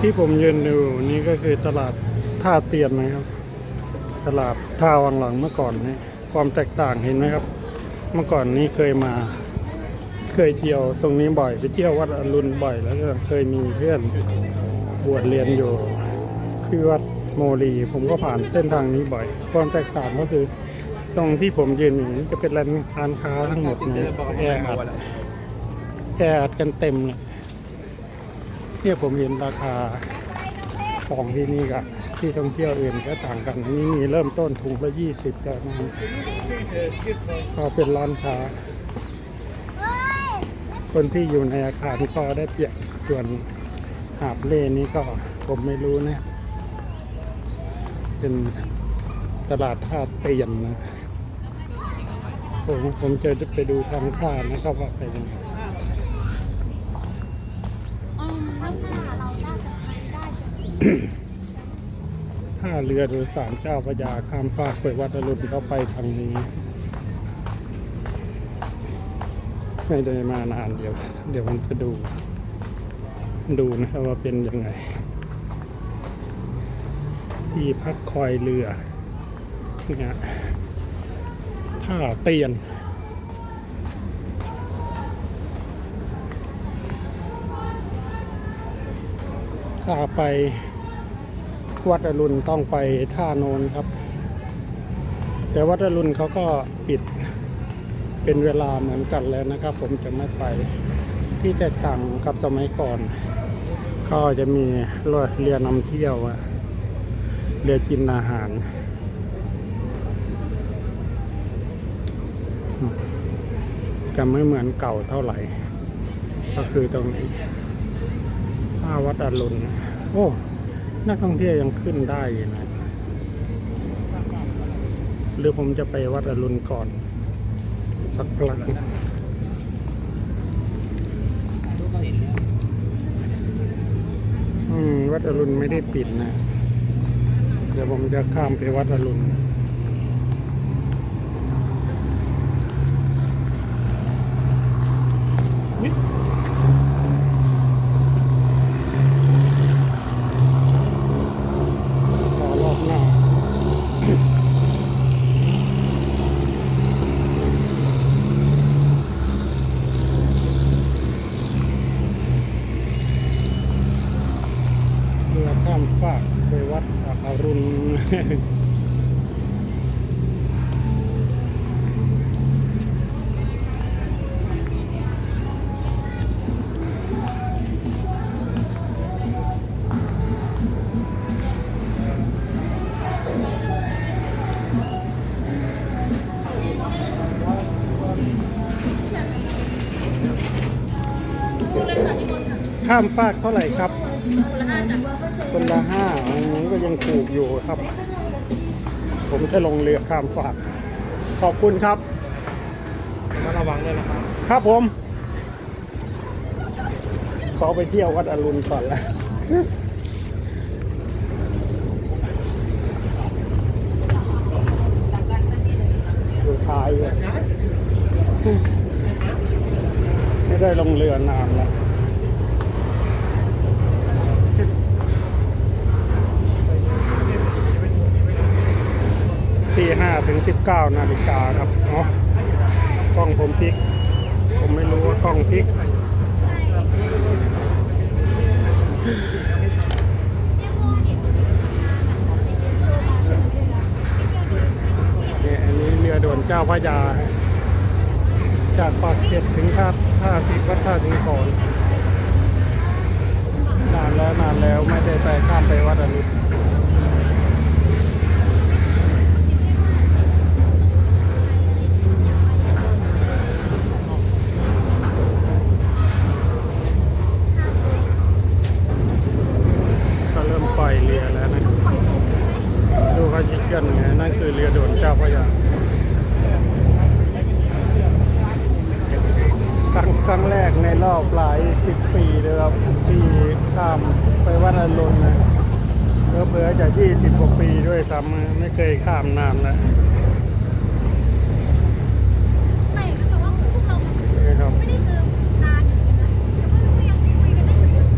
ที่ผมยืนดูนี่ก็คือตลาดท่าเตียนนะครับ ตลาดท่าวังหลังเมื่อก่อนนี่ความแตกต่างเห็นไหมครับ เมื่อก่อนนี้เคยมา เคยเที่ยวตรงนี้บ่อยไปเที่ยววัดอรุณบ่อยแล้วก็เคยมีเพื่อนบวชเรียนอยู่ที่วัดโมลีผมก็ผ่านเส้นทางนี้บ่อย ความแตกต่างก็คือ ตรงที่ผมยืนอยู่นี้จะเป็นร้านค้าทั้งหมดเลยแออัดแออัดกันเต็มเลย เนี่ยผมเห็นราคาของที่นี่กับที่ท่องเที่ยวอื่นก็ต่างกันนนี้มีเริ่มต้นถุงละยี่สิบแล้วนะก็เป็นร้านค้า คนที่อยู่ในอาคารก็ได้เปรียบส่วนหาบเล่นี้ก็ผมไม่รู้นะ เป็นตลาดท่าเตียนนะ ผมผมจะไปดูทางท่านะครับว่าไปยังไง อืมถ้าเราน่าจะใช้ได้จน ท่าเรือโดยสารเจ้าพระยาข้ามฟากไปวัดอรุณเข้าไปทางนี้ ไม่ได้มานานเดี๋ยว เดี๋ยวมันจะดู ดูนะครับว่าเป็นยังไง ที่พักคอยเรือเนี่ยท่าเตียนถ้าไป วัดอรุณต้องไปท่าโนนครับ แต่วัดอรุณเขาก็ปิดเป็นเวลาเหมือนกันแล้วนะครับ ผมจะไม่ไปที่แตกต่างกับสมัยก่อน ก็จะมีรือเรือนำเที่ยวเรือกินอาหาร จะไม่เหมือนเก่าเท่าไหร่ ก็คือตรงนี้ท่าวัดอรุณโอ้ นักท่องเที่ยวยังขึ้นได้อยู่นะหรือผมจะไปวัดอรุณก่อน สักครั้งอืมวัดอรุณไม่ได้ปิดนะ เดี๋ยวผมจะข้ามไปวัดอรุณ รอรอบหน้า เรือข้ามฟากไปวัดอรุณข้ามฟากเท่าไหร่ครับ คนละห้าอันนี้ก็ยังถูกอยู่ครับ ผมจะลงเรือข้ามฟากขอบคุณครับต้องระวังด้วยนะครับ ครับผม ขอไปเที่ยววัดอรุณก่อนละสุดท้ายเลยไม่ได้ลงเรือนานแล้ว 19นาฬิกาครับเนาะกล้องผมพลิก ผมไม่รู้ว่ากล้องพลิกเนี่ยอันนี้เรือด่วนเจ้าพระยา จากปากเกร็ดถึงท่าท่าที่วัดท่าทิงห์ขอนนานแล้วนานแล้วไม่ได้ไปข้ามไปวัดอรุณ รกในรอบหลายสิบปีเลยครับที่ข้ามไปวัดอรุณนะเพื่อๆจะยี่สิบกว่าปีด้วยซ้ำไม่เคยข้ามนานะล้ว ไม่ก็แต่ว่าพวกเรา นี่ครับ ไม่ได้เจอนานอยู่นะแต่ว่าเราก็ยังคุยกันได้เหมือนเดิม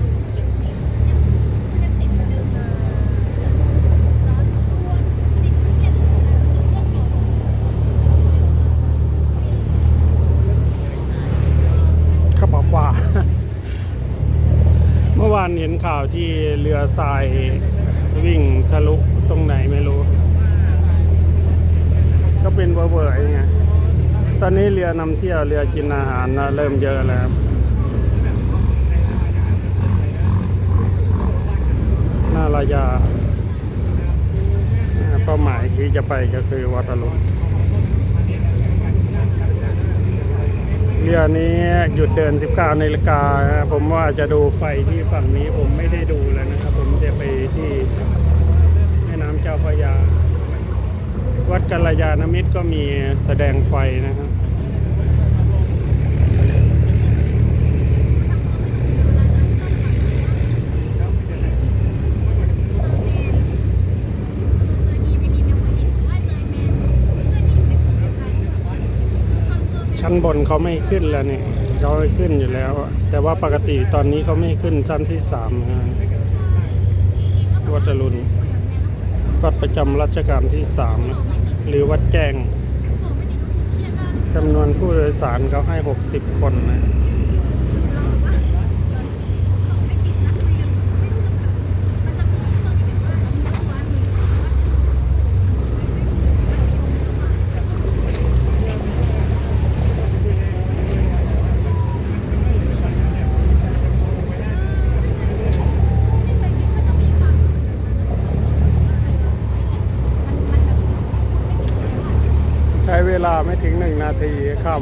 น ข่าวที่เรือทรายวิ่งทะลุตรงไหนไม่รู้ ก็เป็นเบอร์เบอร์ไงตอนนี้เรือนำเที่ยวเรือกินอาหารนะเริ่มเยอะแล้วน่ารายาอ่าเป้าหมายที่จะไปก็คือวัดอรุณ เรือนี้หยุดเดิน 19นาฬิกานะครับผมว่าจะดูไฟที่ฝั่งนี้ผมไม่ได้ดูเลยนะครับ ผมจะไปที่แม่น้ำเจ้าพระยา วัดกัลยาณมิตรก็มีแสดงไฟนะครับ ชั้นบนเขาไม่ขึ้นแล้วเนี่ยเขาขึ้นอยู่แล้ว แต่ว่าปกติตอนนี้เขาไม่ขึ้นชั้นที่สามนะวัดอรุณวัดประจำรัชกาลที่สามนะหรือวัดแจ้งจำนวนผู้โดยสารเขาให้ 60 คนนะใช้เวลาไม่ถึงหนึ่ง นา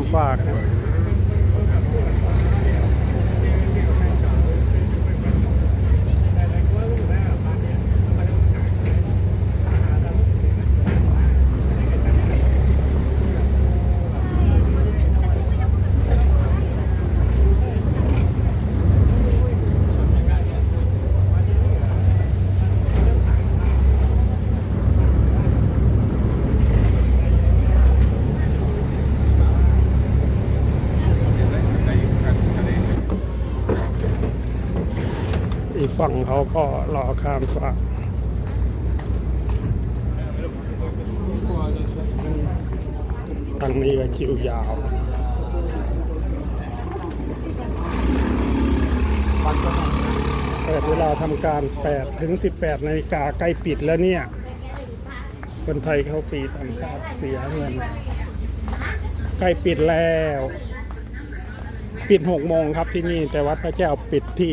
อีกฝั่งเขาก็รอข้ามฟากทางนี้ก็คิวยาวเปิดเวลาทำการ 8 ถึง 18นาฬิกาใกล้ปิดแล้วเนี่ย คนไทยเขาปีทำการเสียเงินใกล้ปิดแล้ว ปิด 6 โมงครับที่นี่ แต่วัดพระเจ้าปิดที่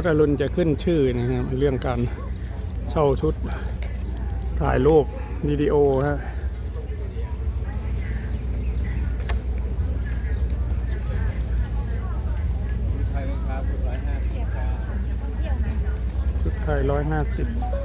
พัทลุนจะขึ้นชื่อนะครับ เรื่องการเช่าชุดถ่ายรูปวิดีโอฮะชุดไทยร้อยห้าสิบ